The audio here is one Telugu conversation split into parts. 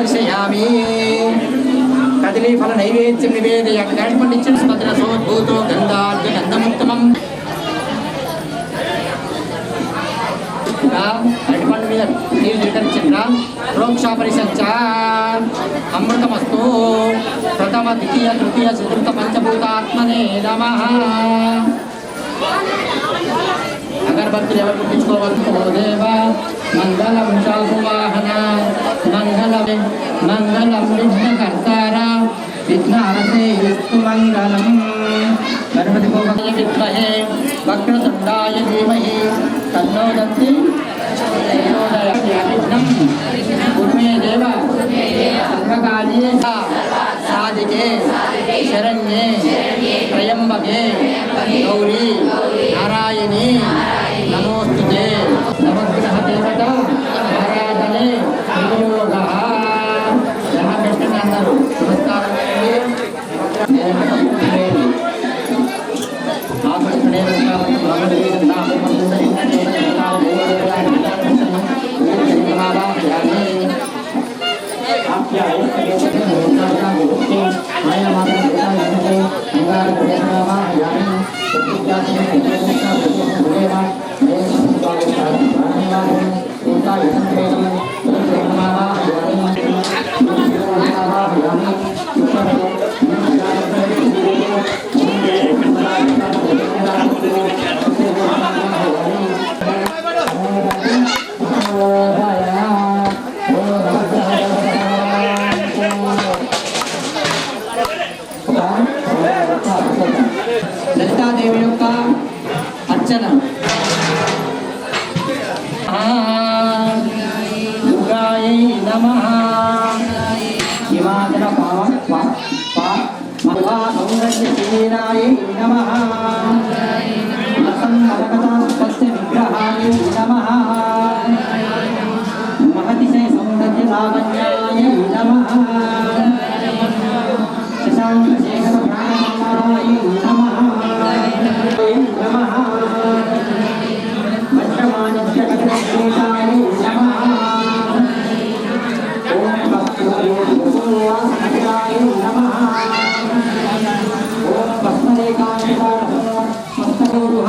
దర్శయామి. కదిలీఫల నైవేద్యం నివేదయ దాటిపండి ఇచ్చిన స్మద్రసోద్భూతో గంధార్జ గంధముత్తమం అరటిపండు మీద నీరు స్వీకరించిన ప్రోక్షాపరిశంచ. అమృతమస్తు ప్రథమ ద్వితీయ తృతీయ చతుర్థ పంచభూతాత్మనే నమ. అగరబత్తులు ఎవరు పుట్టించుకోవచ్చు नवदत्ति उर्मे देव सर्वकार्ये साधिके शरण्ये त्र्यम्बके गौरी नारायणी これはやります。సౌందర్య లావణ్యాయ నమ శశాంకశేఖర ప్రాణాయ నమ నమ వజ్రమాణిక్యకృతాయ నమ ఓం భక్తువాయ నమ ఓం భస్మరేకాయ మస్తకోరుహ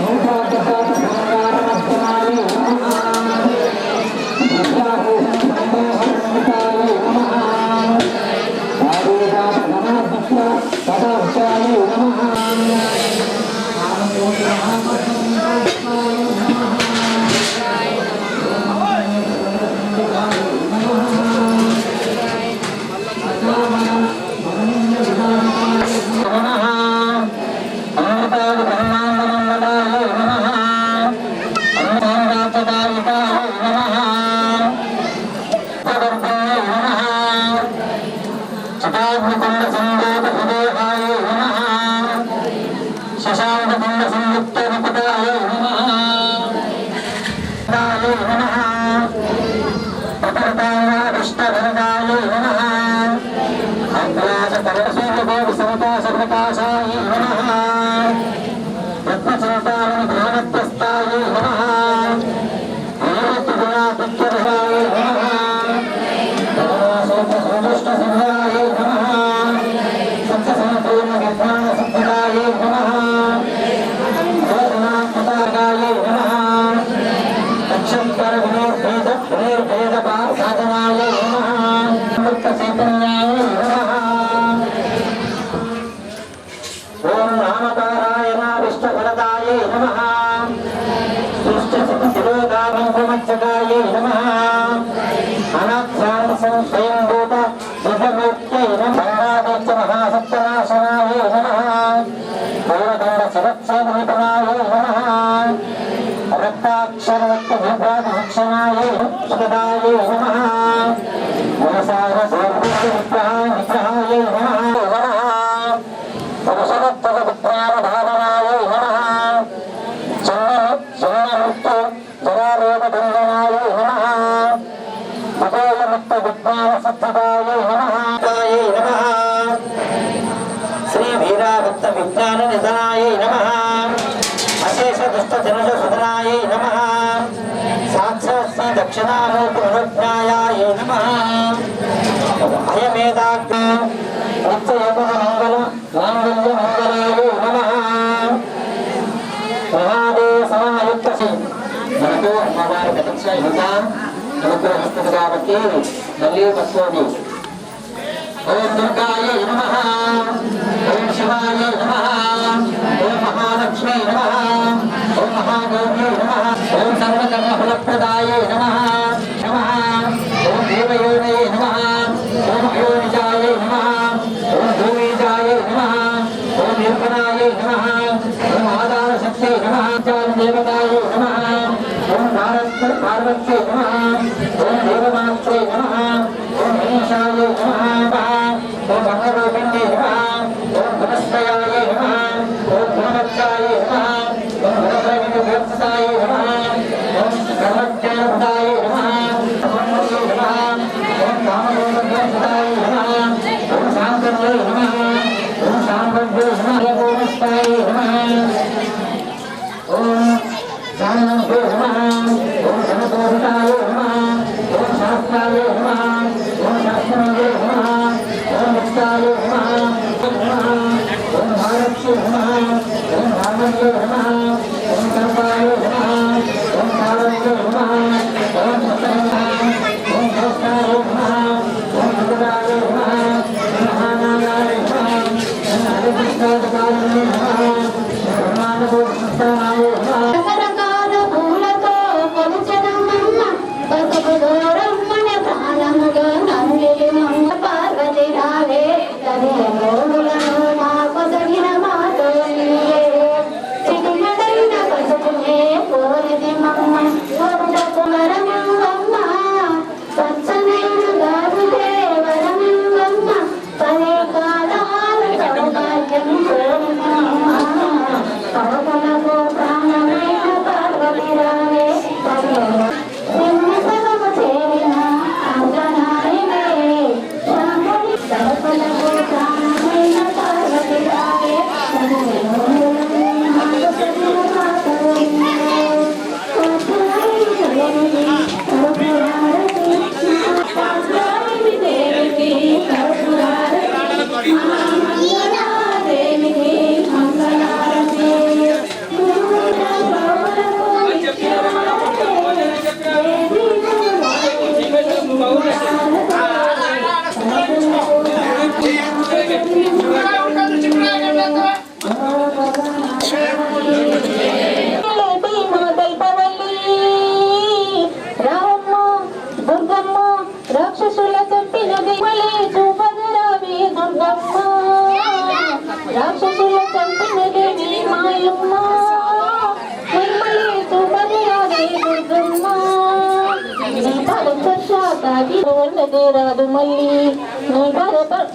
Oh, my God. ఇష్టభరదాయ నమః శ్రీకర సరక్షణాయ నమ. రక్తాక్షరత్వ భూభాగ భక్షణాయ నమ. సప్తవిజ్ఞాన నిధనాయ నమ. అశేష దుష్ట జనజ సుధనాయై నమ. సాక్షాత్ శ్రీ దక్షిణామూర్తి అనుజ్ఞాయాయ నమః. అయమేదాగ్న నిత్యయోగ మంగళ మాంగళ్య మంగళాయ నమ. మహాదేవ సమాయుక్త మనకు అమ్మవారి ప్రతిక్ష ఇంకా అనుగ్రహ కాబట్టి మళ్ళీ పట్టుకోండి ఓం దుర్గాయ నమ. ఓం శివాయ నమ ఓం మహాలక్ష్మీ నమ ఓం మహాగౌరీ నమ ఓం సర్వకర్మ ఫలప్రదాయ నమ నమ ఓం దేవయోనే నమ ఓం అయోనిజాయ నమ ఓం భూమిజాయ నమ ఓం నిర్మలాయ నమ ఓం ఆధార శక్తి నమ దేవతాయ నమ ఓం భారత్ పార్వత్యై నమ ఓం దేవమాత్రే నమ ఓం గణేశాయ నమ ఓం భగవోపిన్నే నమ ఓం గుణశ్రయాయ నమ ఓం గుణవత్సాయ నమ ఓం గుణప్రవిణవ్యర్థాయ నమ ఓం సర్వజ్ఞానదాయ నమ ఓం మయే నమ ఓం కామయోగవ్యర్థాయ నమ ఓం శాంతమయ నమ ఓం శాంభవ్యో నమ ఓం నమ ఓం జ్ఞానాభ్యో నమ ఓం సమతోహితాయ నమ ఓం శాస్త్రాయ నమ ఓం శాస్త్రాయ నమ ఓం ముక్తాయ నమ ఓం నమ ఓం భారత్య నమ ఓం భారత్య నమ ఓం కల్పాయ నమ ఓం కారణ్య నమ ఓం సత్య ఓం భోక్తాయ నమ ఓం భగవాయ నమ ఓం మహానాయాయ నమ ఓం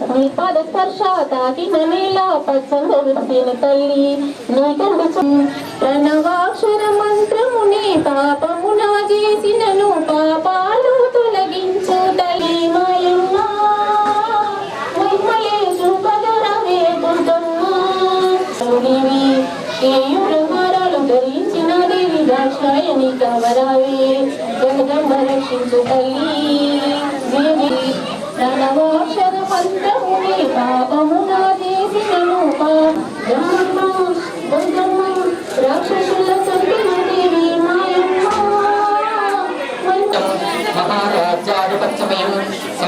నీ పద స్పర్శ తాకి నేలా తల్లి నీ కండు ప్రణవాక్షర మంత్రముని పాపమున చేసినను పాపాలు తొలగించు తల్లి మాయమ్మ నిర్మలే చూపగరవే దుర్గమ్మ సుడివి ధరించిన దేవి దాక్షాయని కవరావే జగదంబ రక్షించు తల్లి దేవి ప్రణవా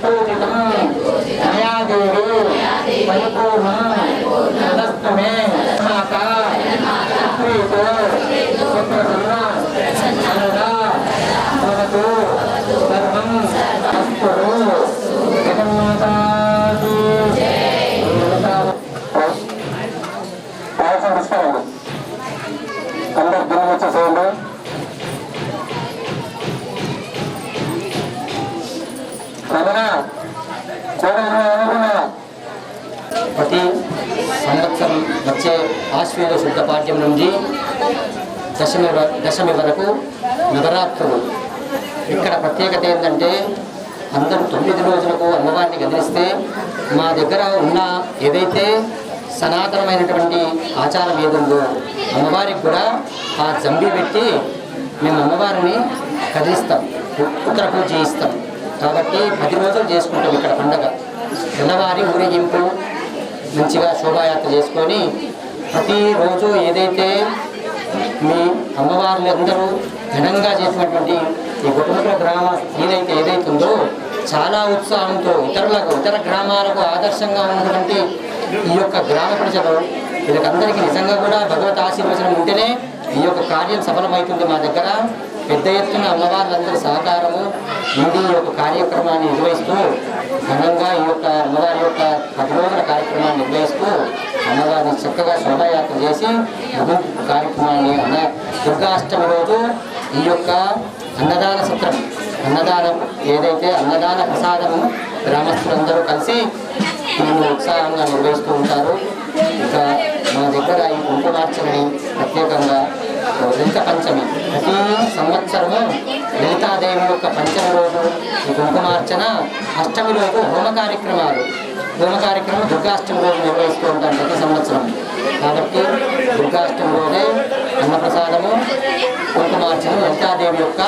పూజితం దయాదేవి పరిపూర్ణం తదస్తు మే మాతా సుప్రీతో సుప్రసన్న సర్వదా భవతు సర్వం ఇక్కడ ప్రత్యేకత ఏంటంటే అందరూ తొమ్మిది రోజులకు అమ్మవారిని గదిలిస్తే మా దగ్గర ఉన్న ఏదైతే సనాతనమైనటువంటి ఆచారం ఏదుందో అమ్మవారికి కూడా ఆ జంబి పెట్టి మేము అమ్మవారిని కదిలిస్తాం ఉ- ఉత్తర పూజ కాబట్టి పది రోజులు చేసుకుంటాం ఇక్కడ పండగ. తెల్లవారి ఊరేగింపు మంచిగా శోభాయాత్ర చేసుకొని ప్రతిరోజు ఏదైతే మీ అమ్మవార్లు అందరూ ఘనంగా చేసినటువంటి ఈ కుటుంబ గ్రామ ఏదైతే ఏదైతుందో చాలా ఉత్సాహంతో ఇతరులకు ఇతర గ్రామాలకు ఆదర్శంగా ఉన్నటువంటి ఈ యొక్క గ్రామ ప్రజలు వీళ్ళకందరికీ నిజంగా కూడా భగవత్ ఆశీర్వచనం ఉంటేనే ఈ యొక్క కార్యం సఫలమవుతుంది మా దగ్గర. పెద్ద ఎత్తున అమ్మవార్లందరి సహకారము నుండి ఈ యొక్క కార్యక్రమాన్ని నిర్వహిస్తూ ఘనంగా ఈ యొక్క అమ్మవారి యొక్క పది రోజుల కార్యక్రమాన్ని నిర్వహిస్తూ అమ్మవారిని చక్కగా శోభాయాత్ర చేసి కార్యక్రమాన్ని అన్న దుర్గాష్టమి రోజు ఈ యొక్క అన్నదాన సత్రం అన్నదానం ఏదైతే అన్నదాన ప్రసాదము గ్రామస్తులందరూ కలిసి దీన్ని ఉత్సాహంగా నిర్వహిస్తూ ఉంటారు. ఇంకా మా దగ్గర ఈ కుంకుమార్చనని ప్రత్యేకంగా లలిత పంచమి. ప్రతి సంవత్సరము లలితాదేవి యొక్క పంచమి రోజు ఈ కుంకుమార్చన అష్టమి రోజు హోమ కార్యక్రమాలు. హోమ కార్యక్రమం దుర్గాష్టమి రోజు నిర్వహిస్తూ ఉంటాం ప్రతి సంవత్సరం. కాబట్టి దుర్గాష్టమి రోజే కుంకుమార్చన లలితాదేవి యొక్క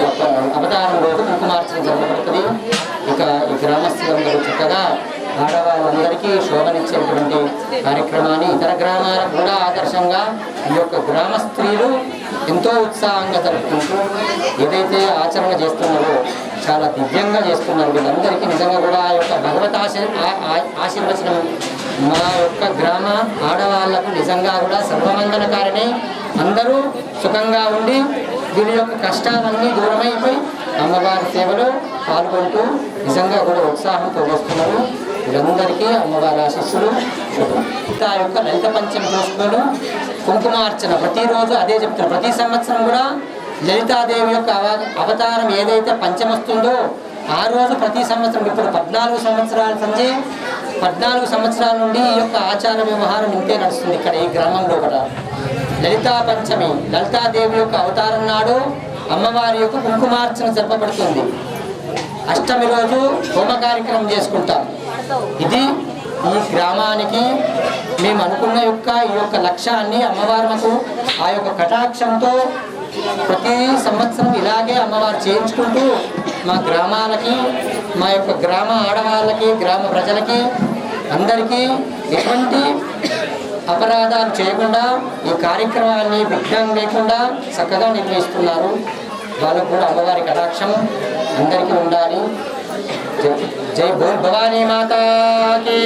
యొక్క అవతారం రోజు కుంకుమార్చన జరగబడుతుంది. ఇక ఈ గ్రామస్తులందరూ చక్కగా ఆడవాళ్ళందరికీ శోభనిచ్చేటువంటి కార్యక్రమాన్ని ఇతర గ్రామాలకు కూడా ఆదర్శంగా ఈ యొక్క గ్రామ స్త్రీలు ఎంతో ఉత్సాహంగా జరుపుకుంటూ ఏదైతే ఆచరణ చేస్తున్నారో చాలా దివ్యంగా చేస్తున్నారు వీళ్ళందరికీ. నిజంగా కూడా ఆ యొక్క భగవత్ ఆ- ఆశీర్వచనం మా యొక్క గ్రామ ఆడవాళ్ళకు నిజంగా కూడా సర్వమంగళకారిణి అందరూ సుఖంగా ఉండి దీని యొక్క కష్టాలన్నీ దూరమైపోయి అమ్మవారి సేవలో పాల్గొంటూ నిజంగా కూడా ఉత్సాహంతో వస్తున్నారు. వీరందరికీ అమ్మవారి ఆశీస్సులు. ఆ యొక్క లలిత పంచమి చూసుకొని కుంకుమార్చన ప్రతిరోజు అదే చెప్తారు. ప్రతి సంవత్సరం కూడా లలితాదేవి యొక్క అవ- అవతారం ఏదైతే పంచమొస్తుందో ఆ రోజు ప్రతి సంవత్సరం ఇప్పుడు పద్నాలుగు సంవత్సరాల నుంచి పద్నాలుగు సంవత్సరాల నుండి ఈ యొక్క ఆచార వ్యవహారం ఇంతే నడుస్తుంది ఇక్కడ ఈ గ్రామంలో కూడా. లలితా పంచమి లలితాదేవి యొక్క అవతారం నాడు అమ్మవారి యొక్క కుంకుమార్చన జరపబడుతుంది. అష్టమి రోజు హోమ కార్యక్రమం చేసుకుంటాం. ఇది ఈ గ్రామానికి మేము అనుకున్న యొక్క ఈ యొక్క లక్ష్యాన్ని అమ్మవారి మాకు ఆ యొక్క కటాక్షంతో ప్రతి సంవత్సరం ఇలాగే అమ్మవారు చేయించుకుంటూ మా గ్రామాలకి మా యొక్క గ్రామ ఆడవాళ్ళకి గ్రామ ప్రజలకి అందరికీ ఎటువంటి అపరాధాలు చేయకుండా ఈ కార్యక్రమాన్ని విఘ్నం లేకుండా చక్కగా నిర్వహిస్తున్నారు. వాళ్ళకు కూడా అమ్మవారి కటాక్షం అందరికీ ఉండాలి. జై జై భూ భవానీ మాతాకి